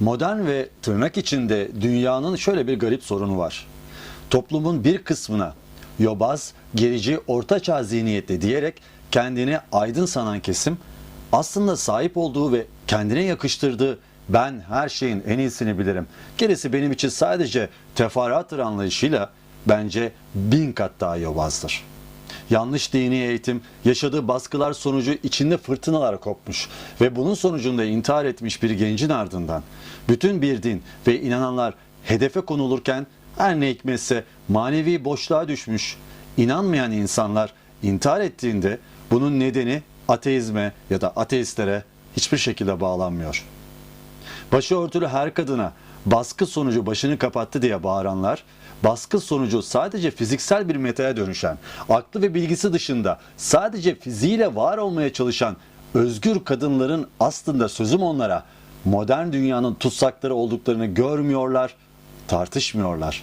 Modern ve tırnak içinde dünyanın şöyle bir garip sorunu var. Toplumun bir kısmına yobaz, gerici, ortaçağ zihniyetli diyerek kendini aydın sanan kesim aslında sahip olduğu ve kendine yakıştırdığı ben her şeyin en iyisini bilirim. Gerisi benim için sadece teferruattır anlayışıyla bence bin kat daha yobazdır. Yanlış dini eğitim, yaşadığı baskılar sonucu içinde fırtınalar kopmuş ve bunun sonucunda intihar etmiş bir gencin ardından bütün bir din ve inananlar hedefe konulurken her ne hikmetse manevi boşluğa düşmüş, inanmayan insanlar intihar ettiğinde bunun nedeni ateizme ya da ateistlere hiçbir şekilde bağlanmıyor. Başörtülü her kadına baskı sonucu başını kapattı diye bağıranlar, baskı sonucu sadece fiziksel bir metaya dönüşen, aklı ve bilgisi dışında sadece fiziğiyle var olmaya çalışan özgür kadınların aslında sözüm onlara modern dünyanın tutsakları olduklarını görmüyorlar, tartışmıyorlar.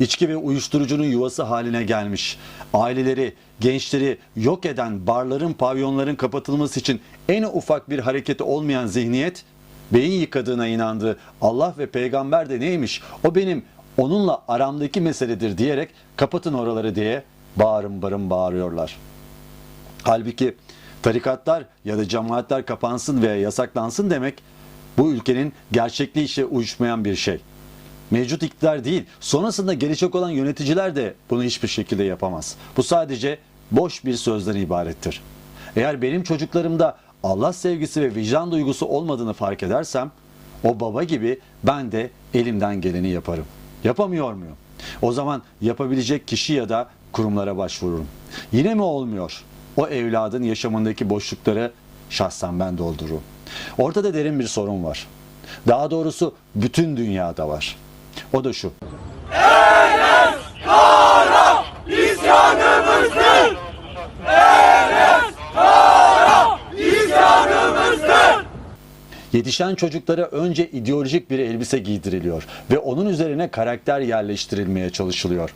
İçki ve uyuşturucunun yuvası haline gelmiş, aileleri, gençleri yok eden barların, pavyonların kapatılması için en ufak bir hareketi olmayan zihniyet, beyin yıkadığına inandığı Allah ve peygamber de neymiş, o benim onunla aramdaki meseledir diyerek kapatın oraları diye bağırın barın bağırıyorlar. Halbuki tarikatlar ya da cemaatler kapansın veya yasaklansın demek bu ülkenin gerçekliği işe uyuşmayan bir şey. Mevcut iktidar değil, sonrasında gelecek olan yöneticiler de bunu hiçbir şekilde yapamaz. Bu sadece boş bir sözden ibarettir. Eğer benim çocuklarımda Allah sevgisi ve vicdan duygusu olmadığını fark edersem, o baba gibi ben de elimden geleni yaparım. Yapamıyor muyum? O zaman yapabilecek kişi ya da kurumlara başvururum. Yine mi olmuyor? O evladın yaşamındaki boşlukları şahsen ben doldururum. Ortada derin bir sorun var. Daha doğrusu bütün dünyada var. O da şu. Yetişen çocuklara önce ideolojik bir elbise giydiriliyor ve onun üzerine karakter yerleştirilmeye çalışılıyor.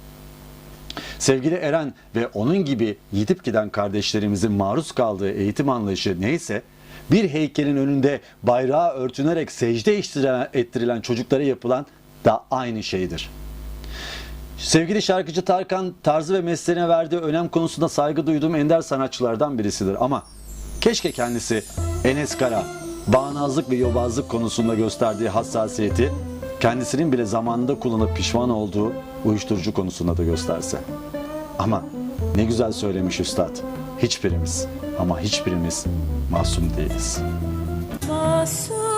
Sevgili Eren ve onun gibi yitip giden kardeşlerimizin maruz kaldığı eğitim anlayışı neyse, bir heykelin önünde bayrağı örtünerek secde ettirilen çocuklara yapılan da aynı şeydir. Sevgili şarkıcı Tarkan tarzı ve mesleğine verdiği önem konusunda saygı duyduğum ender sanatçılardan birisidir ama keşke kendisi Enes Kara, bağnazlık ve yobazlık konusunda gösterdiği hassasiyeti kendisinin bile zamanında kullanıp pişman olduğu uyuşturucu konusunda da gösterse. Ama ne güzel söylemiş üstad. Hiçbirimiz ama hiçbirimiz masum değiliz. Masum